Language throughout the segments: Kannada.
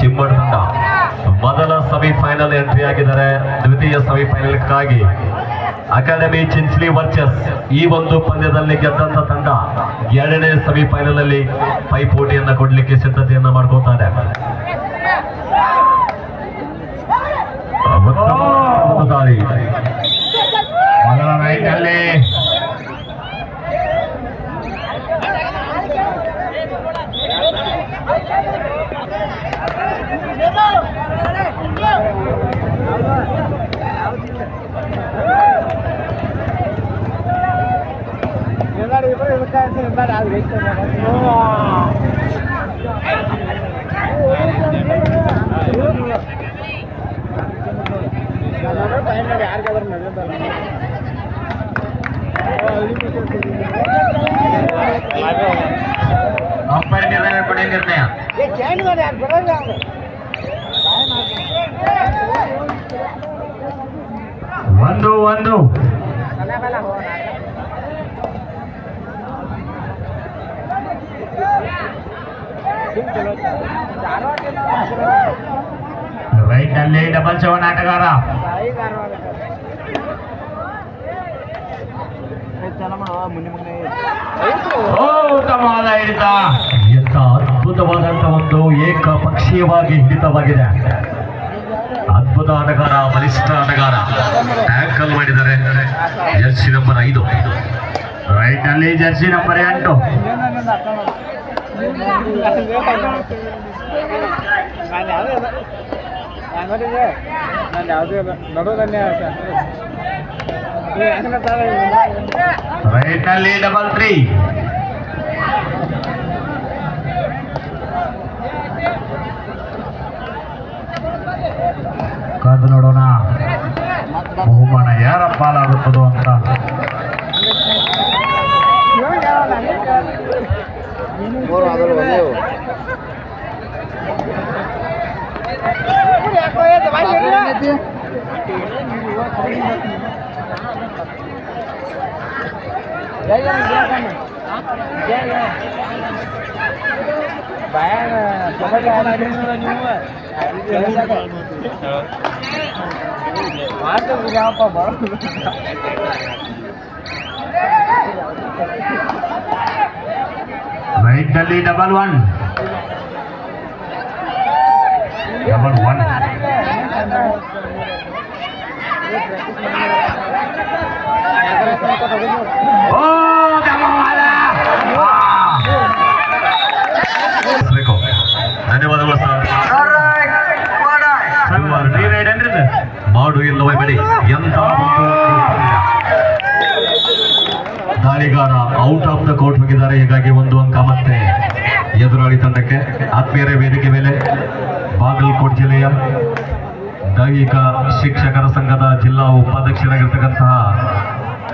ಚಿಮ್ಮಡ್ ತಂಡ ಮೊದಲ ಸೆಮಿಫೈನಲ್ ಎಂಟ್ರಿ ಆಗಿದ್ದಾರೆ. ದ್ವಿತೀಯ ಸೆಮಿಫೈನಲ್ಗಾಗಿ ಅಕಾಡೆಮಿ ಚಿಂಚ್ಲಿ ವರ್ಚಸ್ ಈ ಒಂದು ಪಂದ್ಯದಲ್ಲಿ ಗೆದ್ದಂತ ತಂಡ ಎರಡನೇ ಸೆಮಿಫೈನಲ್ ಅಲ್ಲಿ ಪೈಪೋಟಿಯನ್ನ ಕೊಡ್ಲಿಕ್ಕೆ ಸಿದ್ಧತೆಯನ್ನ ಮಾಡ್ಕೊತಾರೆ ಮೊದಲ ರೈಟ್ ಅಲ್ಲಿ ಅಂಪೈರ್ ನಿರ್ಣಯ ಕೊಡಿ ನಿರ್ಣಯ ಒಂದು ಒಂದು ರೈಟ್ ಅಲ್ಲಿ ಡಬಲ್ ಸೆವೆನ್ ಆಟಗಾರ. ಉತ್ತಮವಾದ ಹಿಡಿತ. ಎಂತ ಅದ್ಭುತವಾದಂತ ಒಂದು ಏಕಪಕ್ಷೀಯವಾಗಿ ಹಿಡಿತವಾಗಿದೆ. ಅದ್ಭುತ ಆಟಗಾರ, ಬಲಿಷ್ಠ ಆಟಗಾರ. ಟ್ಯಾಕಲ್ ಮಾಡಿದ್ದಾರೆ. ಜರ್ಸಿ ನಂಬರ್ ಐದು. ರೈಟ್ ಅಲ್ಲಿ ಜರ್ಸಿ ನಂಬರ್ ಎಂಟು. ಅಲ್ಲಿ ಡಬಲ್ ತ್ರೀ ಕಾದು ನೋಡೋಣ. ಬಹುಮಾನ ಯಾರ ಪಾಲಾಗುತ್ತದೋ ಅಂತ. ಮೂರು ಅದಲು ಬಂದೇವು ಮಾಡ್ತೀವಿ ಯಾವಪ್ಪ ಬರೋದು ರೈಟ್ ಅಲ್ಲಿ ಡಬಲ್ ಒನ್ ಡಬಲ್ ಒನ್ ಓ ಧನ್ಯವಾದ ಬೇಕು ಧನ್ಯವಾದಗಳು ಸರ್ ಫ್ರೀ ರೈಡ್ ಏನ್ರಿ ಇದು? ಮಾಡು ಇಲ್ಲವೇ ಬಿಡಿ ಎಂತ ಒಂದು ಪಂದ್ಯ. ದಾಳಿಗಾರ ಔಟ್ ಆಫ್ ದ ಕೋರ್ಟ್ ಹೋಗಿದ್ದಾರೆ. ಹೀಗಾಗಿ ಒಂದು ಅಂಕ ಮತ್ತೆ ಎದುರಾಳಿ ತಂಡಕ್ಕೆ ಆತ್ಮೀಯರೇ ವೇದಿಕೆ ಮೇಲೆ ಬಾಗಲಕೋಟ್ ಜಿಲ್ಲೆಯ ದೈಹಿಕ ಶಿಕ್ಷಕರ ಸಂಘದ ಜಿಲ್ಲಾ ಉಪಾಧ್ಯಕ್ಷರಾಗಿರ್ತಕ್ಕಂತಹ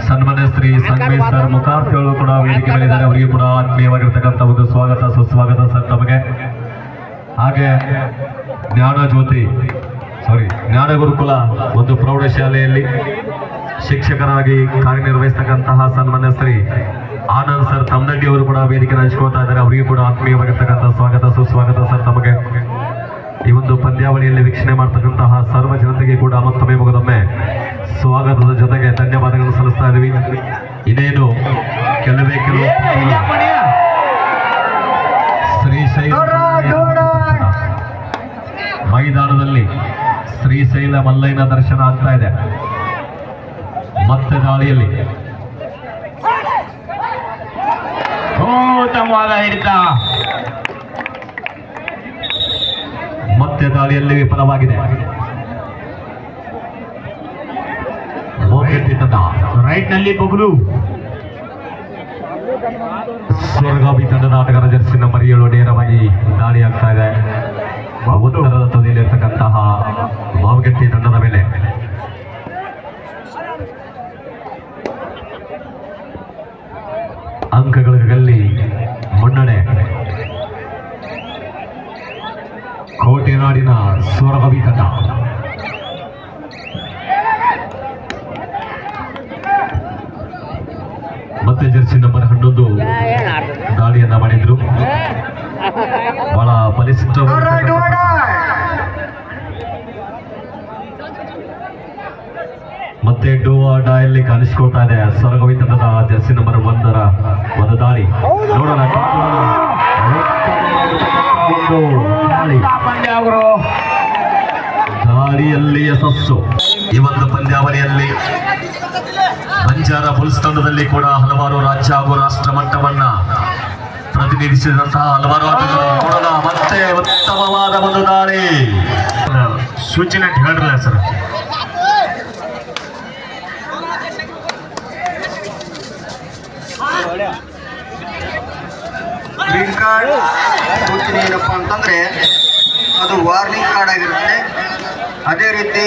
ಸನ್ಮಾನ್ಯ ಶ್ರೀ ಸಂಗಮೇಶ್ವರ್ ಮುಖಾರ್ಥಿಗಳು ಕೂಡ ವೇದಿಕೆ ಮೇಲೆ ಇದ್ದಾರೆ. ಅವರಿಗೆ ಕೂಡ ಆತ್ಮೀಯವಾಗಿರ್ತಕ್ಕಂಥ ಒಂದು ಸ್ವಾಗತ, ಸುಸ್ವಾಗತ ಸರ್ ತಮಗೆ. ಹಾಗೆ ಜ್ಞಾನ ಜ್ಯೋತಿ ಸಾರಿ ಜ್ಞಾನ ಗುರುಕುಲ ಒಂದು ಪ್ರೌಢಶಾಲೆಯಲ್ಲಿ ಶಿಕ್ಷಕರಾಗಿ ಕಾರ್ಯನಿರ್ವಹಿಸ್ತಕ್ಕಂತಹ ಸನ್ಮಾನ್ಯ ಶ್ರೀ ಆನಂದ್ ಸರ್ ತಮ್ಮನಡ್ಡಿ ಅವರು ಕೂಡ ವೇದಿಕೆ ಹಂಚ್ಕೊಳ್ತಾ ಇದ್ದಾರೆ. ಅವರಿಗೆ ಕೂಡ ಆತ್ಮೀಯವಾಗಿರ್ತಕ್ಕಂಥ ಸ್ವಾಗತ. ಸುಸ್ವಾಗತ ಸರ್ ತಮಗೆ. ಈ ಒಂದು ಪಂದ್ಯಾವಳಿಯಲ್ಲಿ ವೀಕ್ಷಣೆ ಮಾಡ್ತಕ್ಕಂತಹ ಸರ್ವ ಜನತೆಗೆ ಕೂಡ ಮತ್ತೊಮ್ಮೆ ಮುಗದೊಮ್ಮೆ ಸ್ವಾಗತದ ಜೊತೆಗೆ ಧನ್ಯವಾದಗಳನ್ನು ಸಲ್ಲಿಸ್ತಾ ಇದ್ದೀವಿ. ಇದೇನು ಕೆಲವೇ ಕೆಲವು ಶ್ರೀಶೈಲ ಮೈದಾನದಲ್ಲಿ ಶ್ರೀಶೈಲ ಮಲ್ಲಯ್ಯನ ದರ್ಶನ ಆಗ್ತಾ ಇದೆ. ಮತ್ತೆ ದಾಳಿಯಲ್ಲಿ ಓ ಉತ್ತಮವಾದ ಹಿಡಿತ ಮತ್ತೆ ದಾಳಿಯಲ್ಲಿ ವಿಫಲವಾಗಿದೆ. ರೈಟ್ನಲ್ಲಿ ಬೊಗಲು. ಸ್ವರ್ಗಾಭಿ ತಂಡದ ಆಟಗಾರ ಜರ್ಸಿ ನಂಬರ್ ಏಳು ನೇರವಾಗಿ ದಾಳಿ ಆಗ್ತಾ ಇದೆ. ಉತ್ತರದ ತುದಿಯಲ್ಲಿರ್ತಕ್ಕಂತಹ ಮಾವಗಟ್ಟಿ ತಂಡದ ಮೇಲೆ. ಅಂಕಗಳಿಗಲ್ಲಿ ಮುನ್ನಡೆ. ಕೋಟೆನಾಡಿನ ಸ್ವರ್ಗಾಭಿ ತಂಡ ಮತ್ತೆ ಜರ್ಸಿ ನಂಬರ್ ಹನ್ನೊಂದು ದಾಳಿಯನ್ನ ಮಾಡಿದ್ರು. ಬಹಳ ಬಲಿಷ್ಠ ಡೂ ಡಾಯಲ್ಲಿ ಕಾಣಿಸ್ಕೊಳ್ತಾ ಇದೆ. ಸರಗವಿತನ ಜರ್ಸಿ ನಂಬರ್ ಒಂದರ ಒಂದು ದಾರಿ. ನೋಡೋಣ ದಾಳಿಯಲ್ಲಿ ಯಶಸ್ಸು ಈ ಒಂದು ಪಂದ್ಯಾವಳಿಯಲ್ಲಿ ಬಂಜಾರ ಬುಲ್ಸ್ ತಂಡದಲ್ಲಿ ಕೂಡ ಹಲವಾರು ರಾಜ್ಯ ಹಾಗೂ ರಾಷ್ಟ್ರ ಮಟ್ಟವನ್ನ ಪ್ರತಿನಿಧಿಸಿದಂತಹ ಹಲವಾರು ಮತ್ತೆ ಉತ್ತಮವಾದ ಒಂದು ದಾರಿ. ಸೂಚನೆ ಅಂತ ಸರ್. ಕಾರ್ಡ್. ಸೂಚನೆ ಏನಪ್ಪ ಅಂತಂದ್ರೆ ಅದು ವಾರ್ನಿಂಗ್ ಕಾರ್ಡ್ ಆಗಿರುತ್ತೆ. ಅದೇ ರೀತಿ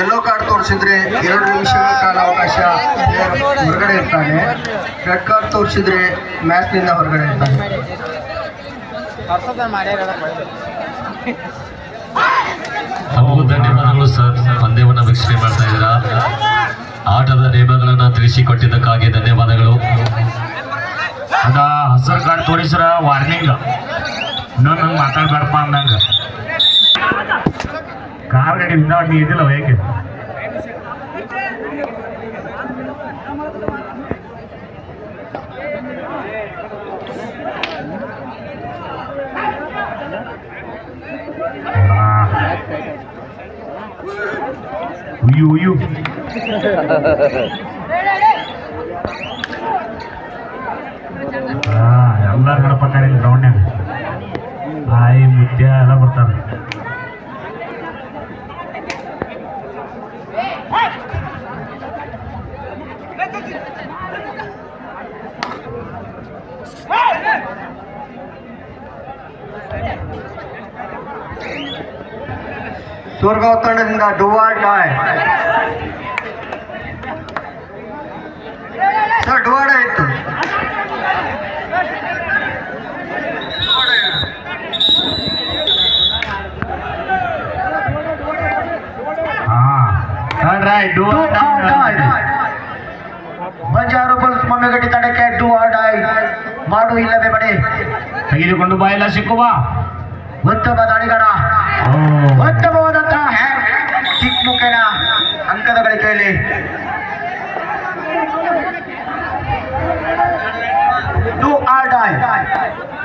ಎಲ್ಲೋ ಕಾರ್ಡ್ ತೋರಿಸಿದ್ರೆ ಎರಡು ನಿಮಿಷಗಳ ಕಾಲ ಅವಕಾಶ ಹೊರಗಡೆ ಇರ್ತಾನೆ. ರೆಡ್ ಕಾರ್ಡ್ ತೋರಿಸಿದ್ರೆ ಮ್ಯಾಚ್ನಿಂದ ಹೊರಗಡೆ ಇರ್ತಾನೆ. ತಮಗೂ ಧನ್ಯವಾದಗಳು ಸರ್. ಪಂದ್ಯವನ್ನು ವೀಕ್ಷಣೆ ಮಾಡ್ತಾ ಇದ್ದೀರಾ. ಆಟದ ನಿಯಮಗಳನ್ನ ತಿಳಿಸಿಕೊಟ್ಟಿದ್ದಕ್ಕಾಗಿ ಧನ್ಯವಾದಗಳು. ಅದ ಹಸರು ಕಾರ್ಡ್ ತೋರಿಸ್ರ ವಾರ್ನಿಂಗ್ ಇನ್ನೊಂದು ಮಾತಾಡ್ಬೇಡಪ್ಪ ಅಂದಂಗ ಕಾರ್ ಗಾಡಿ ಹಿಂದ ನೀ ಇದಿಲ್ಲ ಹೇಗೆ ಉಯ್ಯು ಉಯ್ಯು ಹಾ ಎಲ್ಲ ಗಣಪತಿ ಗ್ರೌಂಡ್ನಾಗ ಆಯಿ ಮುತ್ಯ ಎಲ್ಲ ಬರ್ತಾರೆ ಸೂರ್ಗಾಂವ್ ತಂಡದಿಂದ ಡುವಾರ್ ಡಾಯ್ ಥರ್ಡ್ ರೈಟ್ ಡೂ ಬಂಜಾರು ಬುಲ್ಸ್ ಮಮ್ಮಿಗಡ್ಡಿ ತಂಡಕ್ಕೆ ಡು ಆರ್ ಡೈ ಮಾಡು ಇಲ್ಲವೇ ಬಡಿ ತೆಗೆದುಕೊಂಡು ಬಾ ಎಲ್ಲ ಸಿಕ್ಕುವ ಉತ್ತಮ ದಾಳಿಗಾರ. ಉತ್ತಮವಾದಂತಹ ಹ್ಯಾಂಡ್ ಕಿಕ್ ಮುಖೇನ ಅಂಕದ ಗಳಿಕೆಯಲ್ಲಿ ಡು ಆರ್ ಡೈ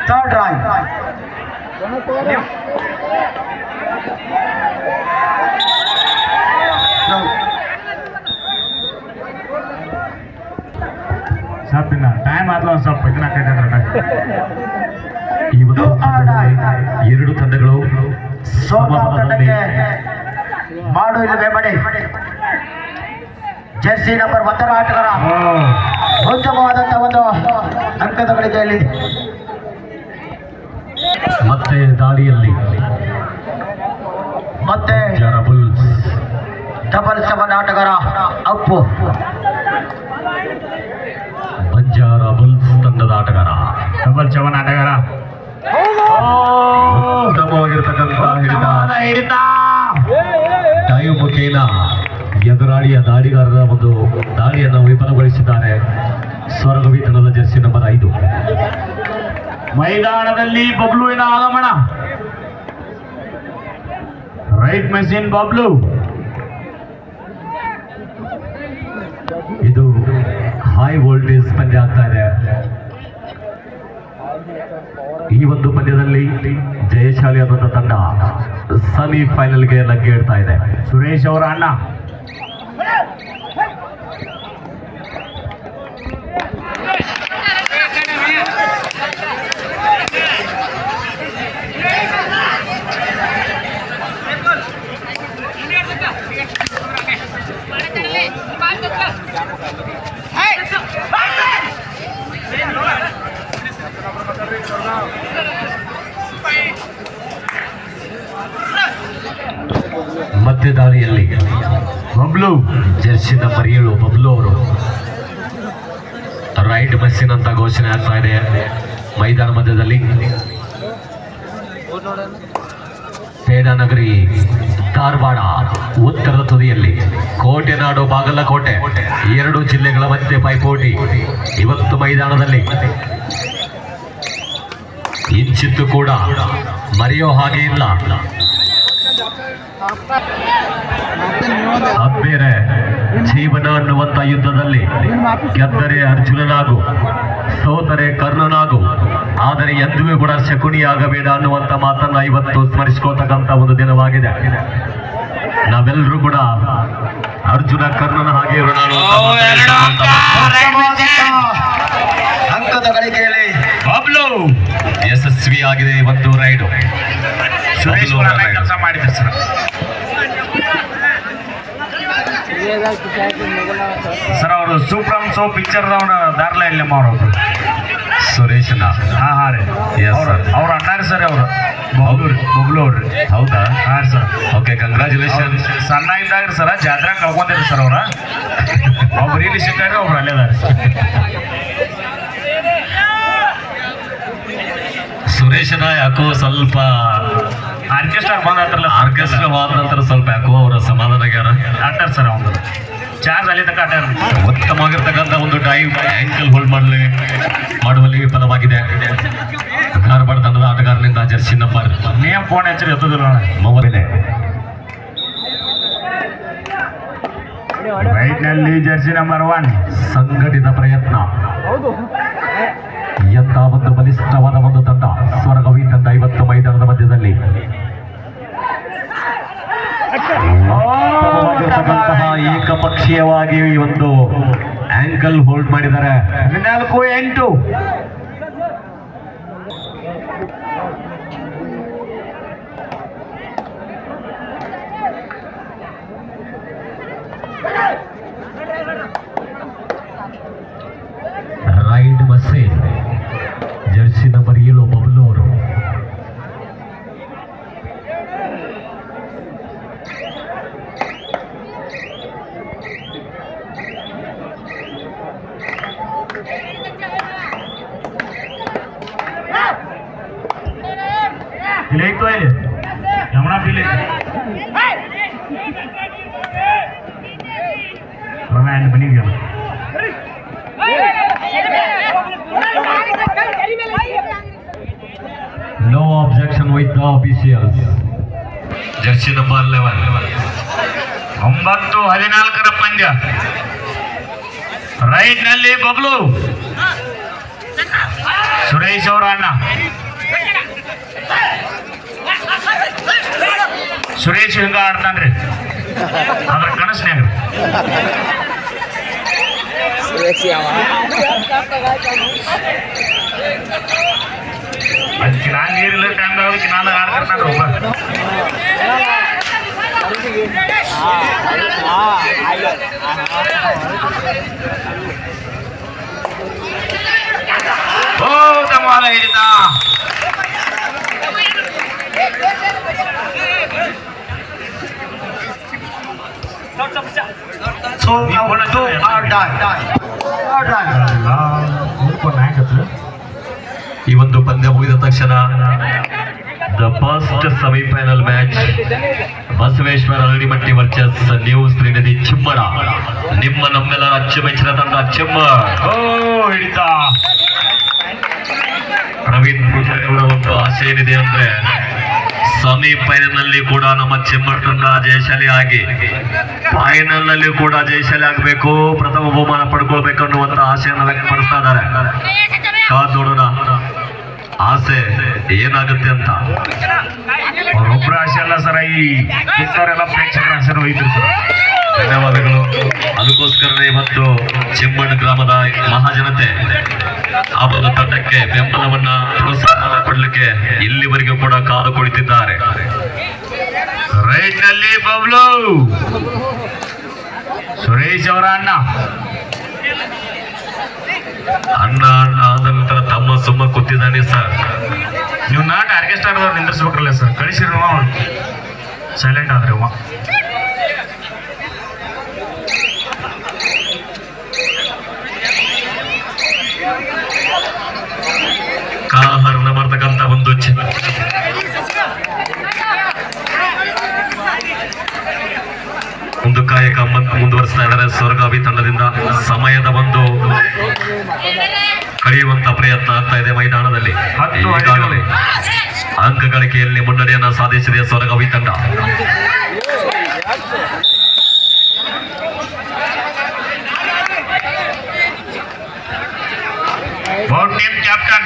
ಥರ್ಡ್ ರೈ ಸ್ವಲ್ಪ ಒಂದ್ ಸ್ವಲ್ಪ ಇದನ್ನ ಹಾಕೈತೆ ಈ ಎರಡು ತಂಡಗಳು ಮಾಡು ಇಲ್ಲವೇ ಬೇಬಡಿ ಜೆರ್ಸಿ ನಂಬರ್ ಒಂದರ ಆಟಗಾರ. ಉತ್ತಮವಾದಂತಹ ಒಂದು ಅಂಕದ ಗಳಿಕೆಯಲ್ಲಿ ಮತ್ತೆ ದಾಳಿಯಲ್ಲಿ ಮತ್ತೆ ಡಬಲ್ ಸೆವೆನ್ ಆಟಗಾರ ಅಪ್ಪು. ಬುಲ್ಸ್ ತಂಡದ ಆಟಗಾರ? ಡಬಲ್ ಚವನ್ ಆಟಗಾರ. ಉತ್ತಮವಾಗಿರ್ತಕ್ಕಂಥ ಹಿಡಿತ. ಮುಖೇನ ಎದುರಾಳಿಯ ದಾಳಿಗಾರರ ಒಂದು ದಾಳಿಯನ್ನು ವಿಫಲಗೊಳಿಸಿದ್ದಾರೆ. ಸ್ವರ್ಗವಿ ತಂಡದ ಜರ್ಸಿ ನಂಬರ್ ಐದು. ಮೈದಾನದಲ್ಲಿ ಬಬ್ಲುವಿನ ಆಗಮನ. Right machine Bablu. High voltage ಪಂದ್ಯ ಆಗ್ತಾ ಇದೆ. ಈ ಒಂದು ಪಂದ್ಯದಲ್ಲಿ ಜಯಶಾಲಿ ಆದಂತ ತಂಡ ಸೆಮಿಫೈನಲ್ಗೆ ಲಗ್ಗೆ ಇಡ್ತಾ ಇದೆ. ಸುರೇಶ್ ಅವರ ಅಣ್ಣ ಮತ್ತೆ ದಾಳಿಯಲ್ಲಿ ಬಬ್ಲು ಜರ್ಸಿ ನಂಬರ್ ಏಳು ಬಬ್ಲು ಅವರು. ರೈಟ್ ಬಸ್ಸಿನ ಘೋಷಣೆ ಆಗ್ತಾ ಇದೆ ಮೈದಾನ ಮಧ್ಯದಲ್ಲಿ. ಪೇಡನಗರಿ ಧಾರವಾಡ, ಉತ್ತರದ ತುದಿಯಲ್ಲಿ. ಕೋಟೆನಾಡು ಬಾಗಲಕೋಟೆ, ಎರಡು ಜಿಲ್ಲೆಗಳ ಮಧ್ಯೆ ಪೈಪೋಟಿ. ಇವತ್ತು ಮೈದಾನದಲ್ಲಿ. ಇಂಚಿತ್ತು ಕೂಡ, ಮರೆಯೋ ಹಾಗೆ ಇಲ್ಲ. ಅದ್ಬೇರೆ ಜೀವನ ಅನ್ನುವಂಥ ಯುದ್ಧದಲ್ಲಿ ಗೆದ್ದರೆ ಅರ್ಜುನನಾಗು, ಸೋತರೆ ಕರ್ಣನಾಗು, ಆದರೆ ಎಂದಿಗೂ ಕೂಡ ಶಕುನಿಯಾಗಬೇಡ ಅನ್ನುವಂತ ಮಾತನ್ನ ಇವತ್ತು ಸ್ಮರಿಸ್ಕೋತಕ್ಕಂತ ಒಂದು ದಿನವಾಗಿದೆ. ನಾವೆಲ್ಲರೂ ಕೂಡ ಅರ್ಜುನ, ಕರ್ಣನ ಹಾಗೆ ಇರೋಣ ಅನ್ನುವಂತ ಮಾತನ್ನ ಅಂಕದ ಗಳಿಕೆಯಲ್ಲಿ ಬಬ್ಲು ಯಶಸ್ವಿಯಾಗಿದೆ ಈ ಒಂದು ರೈಡು ಸುರೇಶ್ ಕೂಡ ಕೆಲಸ ಮಾಡಿದ್ರು ಸರ್ ಸರ್ ಅವರು ಸೂಪ್ರಮ್ ಸೋ ಪಿಕ್ಚರ್ ಅವರ ದಾರ್ಲ ಇಲ್ಲ ಮಾಡೋರು ಸುರೇಶನ? ಹಾ ಹಾ ರೀ. ಅವ್ರು. ಅವ್ರು ಅಣ್ಣಾರಿ ಸರ್ ಅವರು. ಬಬ್ಲು ರೀ ಬಬ್ಲು ಅವ್ರಿ ಹೌದಾ? ಹಾ ಸರ್. ಓಕೆ ಕಂಗ್ರ್ಯಾಚುಲೇಷನ್ ಸಣ್ಣ ಇದ್ದಾಗ ಸರ್ ಜಾತ್ರೆ ಕಳ್ಕೊಂಡಿರಿ ಸರ್ ಅವ್ರ. ಒಬ್ರು ಇಲ್ಲಿ ಸಿಕ್ಕಾಗ ಒಬ್ರು ಅಲ್ಲೇ ಅದಾರ ಸುರೇಶನ ಯಾಕೋ ಸ್ವಲ್ಪ ಆರ್ಕೆಸ್ಟ್ರಾ ಬಂದ ಹತ್ರಲ್ಲ ಆರ್ಕೆಸ್ಟ್ರಾ ನಂತರ ಸ್ವಲ್ಪ ಯಾಕೋ ಅವರ ಸಮಾಧಾನ ಆಗ್ಯಾರ ಆಟಾರ ಸರ್ ಅವನು ಚಾರ್ಜ್ ಅಲ್ಲಿ ತನಕ ಆಟಾರ ಉತ್ತಮವಾಗಿರ್ತಕ್ಕಂಥ ಒಂದು ಡೈವ್ ಆ್ಯಂಕಲ್ ಹೋಲ್ಡ್ ಮಾಡಲಿ ಮಾಡುವಲ್ಲಿ ವಿಫಲವಾಗಿದೆ ಧಾರವಾಡ ತಂಡದ ಆಟಗಾರನಿಂದ ಜರ್ಸಿ ನಂಬರ್ ನೇಮ್ ಫೋನ್ ಹಚ್ಚಿರಿ ಎತ್ತದಿಲ್ಲ. ಮೂವತ್ತನೇ ರೈಟ್ನಲ್ಲಿ ಜರ್ಸಿ ನಂಬರ್ ಒನ್ ಸಂಘಟಿತ ಪ್ರಯತ್ನ. ಎಂತ ಒಂದು ಬಲಿಷ್ಠವಾದ ಒಂದು ತಂಡ? ಸ್ವರ್ಗವಿ ತಂಡ ಐವತ್ತು ಮೈದಾನದ ಮಧ್ಯದಲ್ಲಿ. ಏಕಪಕ್ಷೀಯವಾಗಿ ಒಂದು ಆಂಕಲ್ ಹೋಲ್ಡ್ ಮಾಡಿದ್ದಾರೆ. ಹದಿನಾಲ್ಕು ಎಂಟು. ರೈಡ್ ಮಸ್ಸೆ ಜರ್ಸಿ ನಂಬರ್ ಏಳು ಬಬ್ಲು ಅವರು ಇಲ್ಲಿ ಐತು ಇಲ್ಲಿ ಯಮುನಾ ಇಲ್ಲಿ ರಮ್ಯಾನ್ ಮನೆಗೆ no objection with the officials jersey number eleven ಒಂಬತ್ತು ಹದಿನಾಲ್ಕರ ಪಂದ್ಯ. ರೈಟ್ನಲ್ಲಿ ಬಬ್ಲು. ಸುರೇಶ್ ಅವರ ಅಣ್ಣ. ಸುರೇಶ್ ಹಿಂಗ ಆಡ್ತಾನ್ರಿ? ಅದ್ರ ಕನಸ್ನ್ಯಾಗ ಅದಕ್ಕೆ ನಾನು ನೀರಿಲ್ಲ ಟೈಮ್ದಾಗ ನಾನು ಆಡ್ತಿರ್ತಾನ್ರಿ ಒಬ್ಬ ಓ ತಮಾಲ ಹಿಡಿತ So do or die. Or die. ಈ ಒಂದು ಪಂದ್ಯ ಮುಗಿದ ತಕ್ಷಣ the first semifinal match Basaveshwara Aralimatti versus new Srinidhi Chimmad ನಿಮ್ಮ ನಮ್ಮೆಲ್ಲರ ಅಚ್ಚುಮೆಚ್ಚಿನ ತಂಡ ಚಿಮ್ಮ ಓ ಹಿಡಿತ. ಪ್ರವೀಣ್ ಪೂಜಾರಿ ಅವರ ಒಂದು ಆಸೆ ಏನಿದೆ ಅಂದ್ರೆ ಸೆಮಿಫೈನಲ್ನಲ್ಲಿ ಕೂಡ ನಮ್ಮ ತಂಡ ಜಯಶಾಲಿ ಆಗಿ ಫೈನಲ್ನಲ್ಲಿ ಕೂಡ ಜಯಶಾಲಿ ಆಗಬೇಕು. ಪ್ರಥಮ ಬಹುಮಾನ ಪಡ್ಕೊಳ್ಬೇಕು ಅನ್ನುವಂತ ಆಸೆಯನ್ನು ವ್ಯಕ್ತಪಡಿಸ್ತಾ ಇದ್ದಾರೆ. ಕಾದ್ ನೋಡೋಣ ಆಸೆ ಏನಾಗುತ್ತೆ ಅಂತ? ಒಬ್ಬರ ಆಸೆ ಅಲ್ಲ ಸರ್, ಈ ಪ್ರೇಕ್ಷಕರ ಆಸೆ ಹೋಯ್ತು ಸರ್. ಧನ್ಯವಾದಗಳು. ಅದಕ್ಕೋಸ್ಕರನೇ ಇವತ್ತು ಚಿಮ್ಮಣ್ಣ ಗ್ರಾಮದ ಮಹಾಜನತೆ ಆ ಒಂದು ತಂಡಕ್ಕೆ ಬೆಂಬಲವನ್ನ ಪ್ರೋತ್ಸಾಹ ಕೊಡಲಿಕ್ಕೆ ಇಲ್ಲಿವರೆಗೂ ಕೂಡ ಕಾದು ಕುಳಿತಿದ್ದಾರೆ. ರೈಟ್ನಲ್ಲಿ ಬಬ್ಲು. ಸುರೇಶ್ ಅವರ ಅಣ್ಣ. ಅಣ್ಣ ಅಣ್ಣ ಆದ ನಂತರ ತಮ್ಮ ಸುಮ್ಮ ಕೂತಿದ್ದಾನೆ ಸರ್ ನೀವು ನಾಟ ಆರ್ಕೆಸ್ಟ್ರಾ ನಿಂದಿರ್ಸ್ಬೇಕಲ್ಲ ಸರ್ ಕಳಿಸಿರುವ ಸೈಲೆಂಟ್ ಆದ್ರೆ ಕಾಲಹರಣ ಮಾಡ್ತಕ್ಕಂಥ ಒಂದು ಒಂದು ಕಾಯಕ ಮತ್ತು ಮುಂದುವರಿಸ್ತಾ ಇದ್ದಾರೆ. ಸ್ವರ್ಗಾವಿ ತಂಡದಿಂದ ಸಮಯದ ಒಂದು ಕಳೆಯುವಂತ ಪ್ರಯತ್ನ ಆಗ್ತಾ ಇದೆ ಮೈದಾನದಲ್ಲಿ. ಈಗಾಗಲೇ ಅಂಕ ಗಳಿಕೆಯಲ್ಲಿ ಮುನ್ನಡೆಯನ್ನ ಸಾಧಿಸಿದೆ ಸ್ವರ್ಗಾವಿ ತಂಡ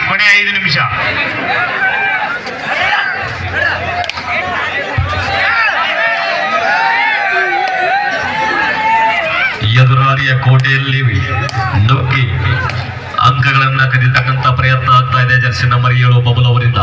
ಕೊನೆ ಐದು ನಿಮಿಷ. ಎದುರಾಳಿಯ ಕೋಟೆಯಲ್ಲಿ ನುಗ್ಗಿ ಅಂಕಗಳನ್ನ ಕದಿತಕ್ಕಂತ ಪ್ರಯತ್ನ ಆಗ್ತಾ ಇದೆ, ಜರ್ಸಿ ನಂಬರ್ ಏಳು ಬಬಲ್ ಅವರಿಂದ.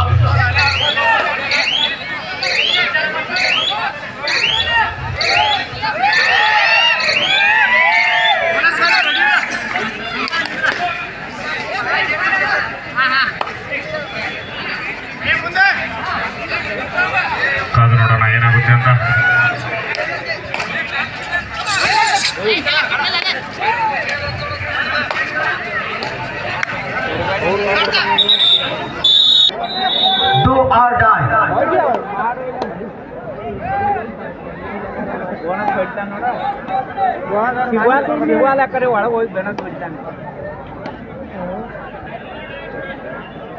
igual acá de Guaraguay, Benas Bultán.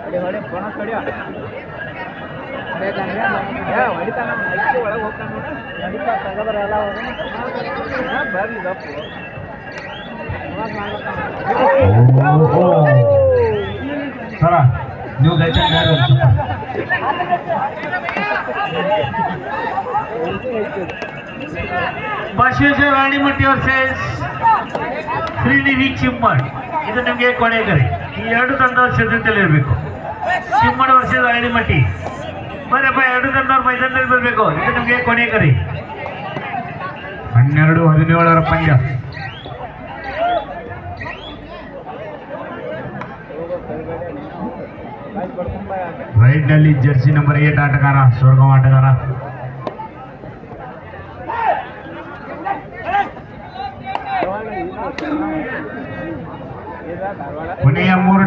Vale, vale, bueno, serio. ahorita no, ahí se guarda boca, ¿no? Ahorita salga para la hora. Ah, vale, loco. चला न्यू जायचं ಬಸವೇಶ್ವರ ರಾಣಿಮಟ್ಟಿ ವರ್ಸೆಸ್ ಶ್ರೀನಿಧಿ ಚಿಮ್ಮಡ್ ಇದು ನಿಮಗೆ ಕೊನೆ ಈ ಎರಡು ತಂಡದ ಸಿದ್ಧತೆಯಲ್ಲಿ ಇರಬೇಕು. ಚಿಮ್ಮಡ್ ವರ್ಸಸ್ ರಾಣಿಮಟ್ಟಿ. ಬರಪ್ಪ ಎರಡು ತಂಡವ್ರ ಮೈದಾನದಲ್ಲಿ ಬರಬೇಕು. ಇದು ನಿಮಗೆ ಕೊನೆ ಕರೆ ಹನ್ನೆರಡು ಹದಿನೇಳರ ಪಂದ್ಯ. ರೈಟ್ನಲ್ಲಿ ಜರ್ಸಿ ನಂಬರ್ ಏಟ್ ಆಟಗಾರ, ಸ್ವರ್ಗ ಆಟಗಾರ. ಕೊನೆಯ ಮೂರು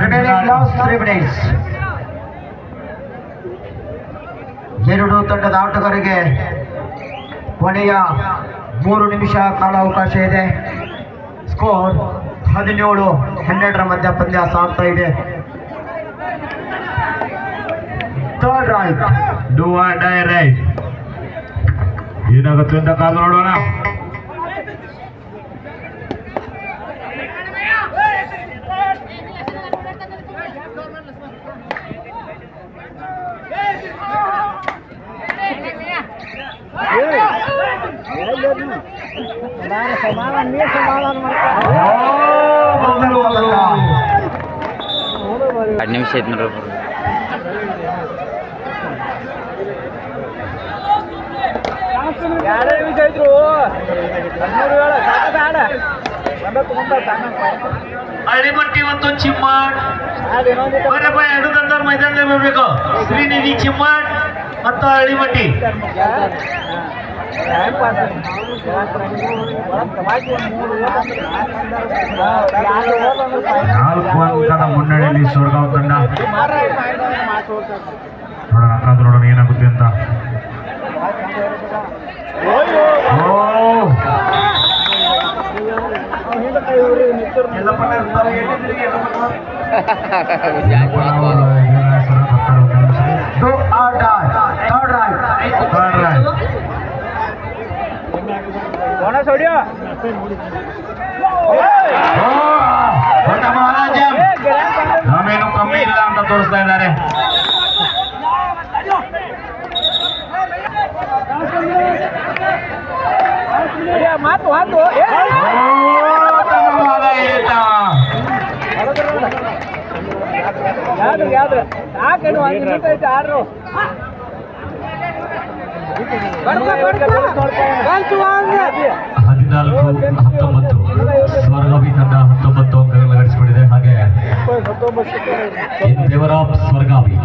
ಎರಡು ತಂಡದ ಆಟಗಾರರಿಗೆ ಕೊನೆಯ ಮೂರು ನಿಮಿಷ ಕಾಲಾವಕಾಶ ಇದೆ. ಸ್ಕೋರ್ ಹದಿನೇಳು, ಹನ್ನೆರಡರ ಮಧ್ಯ ಪಂದ್ಯ ಸಾಗ್ತಾ ಇದೆ. Third right do die right ಏನಾಗುತ್ತೆ ಅಂತ ಕಾದು ನೋಡೋಣ. ಎರಡು ನಿಮಿಷ ಐತೆ ನೋಡ್ರಿ ಯಾರೇ ನಿಮಿಷ ಐತ್ರು ಹದಿಮೂರು ಹಳ್ಳಿಮಟ್ಟಿ ಮತ್ತು ಚಿಮ್ಮಾಟ್ ಬರಪ್ಪ ಎರಡು ತಂಡವ್ರ ಮೈದಾನದಲ್ಲಿ ಬರಬೇಕು ಶ್ರೀನಿಧಿ ಚಿಮ್ಮಾಡ್ ಮತ್ತು ಪಾಸ್ ನಾಲ್ಕು ಅಂಕದ ಮುನ್ನಡೆಯಲ್ಲಿ ಸ್ವರ್ಗಾವ್ ತಂಡ ನೋಡೋಣ ಕಾದು ನೋಡೋಣ ಏನಾಗುತ್ತೆ ಅಂತ ಓ Do or die. Third right. Third right. Bonus ಹೊಡಿಯೋ ಓ, ದೊಡ್ಡ ಮಹಾರಾಜ ನಾವೇನು ಕಮ್ಮಿ ಇಲ್ಲ ಅಂತ ತೋರಿಸ್ತಾ ಇದ್ದಾರೆ ಮಾತು ಒಂದು ಓ, ತನ್ನ ಮಗ ಏಟ. ಯಾವ್ದು ಯಾವ್ದು ಸಾಕೇನು ಒಂದು ನಿಮಿಷ ಐತೆ ಆಡ್ರು ಹದಿನಾಲ್ಕು ಹತ್ತೊಂಬತ್ತು. ಸ್ವರ್ಗವಿ ತಂಡ ಹತ್ತೊಂಬತ್ತು ಅಂಕಗಳನ್ನು ಗಳಿಸಿಕೊಂಡಿದೆ. ಹಾಗೆ ಆಫ್ ಸ್ವರ್ಗಾವಿ.